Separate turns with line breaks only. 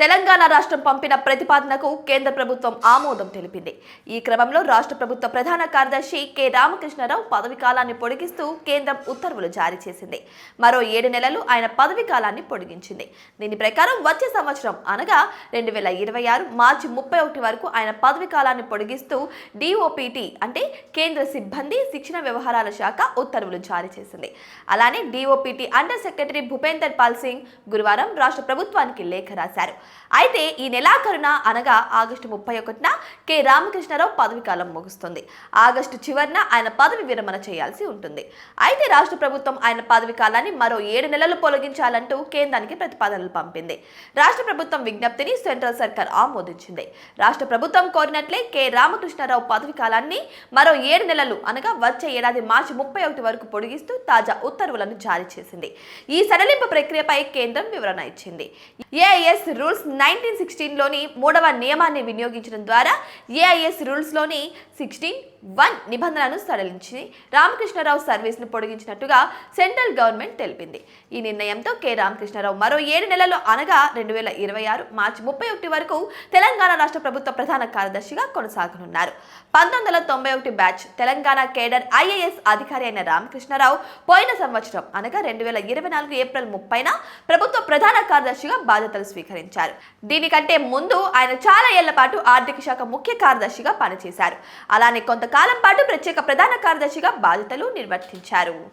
తెలంగాణ రాష్ట్రం పంపిన ప్రతిపాదనకు కేంద్ర ప్రభుత్వం ఆమోదం తెలిపింది. ఈ క్రమంలో రాష్ట్ర ప్రభుత్వ ప్రధాన కార్యదర్శి కె రామకృష్ణారావు పదవి కాలాన్ని పొడిగిస్తూ కేంద్రం ఉత్తర్వులు జారీ చేసింది. మరో ఏడు నెలలు ఆయన పదవి కాలాన్ని పొడిగించింది. దీని ప్రకారం వచ్చే సంవత్సరం అనగా రెండు వేల ఇరవై ఆరు మార్చి ముప్పై ఒకటి వరకు ఆయన పదవి కాలాన్ని పొడిగిస్తూ డిఓపిటి అంటే కేంద్ర సిబ్బంది శిక్షణ వ్యవహారాల శాఖ ఉత్తర్వులు జారీ చేసింది. అలానే DOPT under secretary Bhupender Pal Singh గురువారం రాష్ట్ర ప్రభుత్వానికి లేఖ రాశారు. అయితే ఈ నెలాఖరున అనగా ఆగస్టు ముప్పై ఒకటిన కె రామకృష్ణారావు పదవి కాలం ముగుస్తుంది. ఆగస్టు చివరిన ఆయన పదవి విరమణ చేయాల్సి ఉంటుంది. అయితే రాష్ట్ర ప్రభుత్వం ఆయన పదవి కాలాన్ని మరో ఏడు నెలలు పొలగించాలంటూ కేంద్రానికి ప్రతిపాదనలు పంపింది. రాష్ట్ర ప్రభుత్వం విజ్ఞప్తిని సెంట్రల్ సర్కార్ ఆమోదించింది. రాష్ట్ర ప్రభుత్వం కోరినట్లే కె రామకృష్ణారావు పదవి కాలాన్ని మరో ఏడు నెలలు అనగా వచ్చే ఏడాది మార్చి ముప్పై ఒకటి వరకు పొడిగిస్తూ తాజా ఉత్తర్వులను జారీ చేసింది. ఈ సడలింపు ప్రక్రియపై కేంద్రం వివరణ ఇచ్చింది. ఏఐఎస్ రూల్స్ నైన్టీన్ సిక్స్టీన్లోని మూడవ నియమాన్ని వినియోగించడం ద్వారా ఏఐఎస్ రూల్స్లోని సిక్స్టీన్ వన్ నిబంధనలను సడలించి రామకృష్ణారావు సర్వీస్ను పొడిగించినట్టుగా సెంట్రల్ గవర్నమెంట్ తెలిపింది. ఈ నిర్ణయంతో కె. రామకృష్ణారావు మరో ఏడు నెలలు అనగా రెండు వేల ఇరవై ఆరు మార్చి ముప్పై ఒకటి వరకు తెలంగాణ రాష్ట్ర ప్రభుత్వ ప్రధాన కార్యదర్శిగా కొనసాగనున్నారు. పంతొమ్మిది వందల తొంభై ఒకటి బ్యాచ్ తెలంగాణ కేడర్ ఐఏఎస్ అధికారి అయిన రామకృష్ణారావు పోయిన సంవత్సరం అనగా రెండు వేల ఇరవై నాలుగు ఏప్రిల్ ముప్పైన ప్రభుత్వ ప్రధాన కార్యదర్శిగా బాధ్యతలు స్వీకరించారు. దీనికంటే ముందు ఆయన చాలా ఏళ్ళ పాటు ఆర్థిక శాఖ ముఖ్య కార్యదర్శిగా పనిచేశారు. అలానే కొంతకాలం పాటు ప్రత్యేక ప్రధాన కార్యదర్శిగా బాధ్యతలు నిర్వర్తించారు.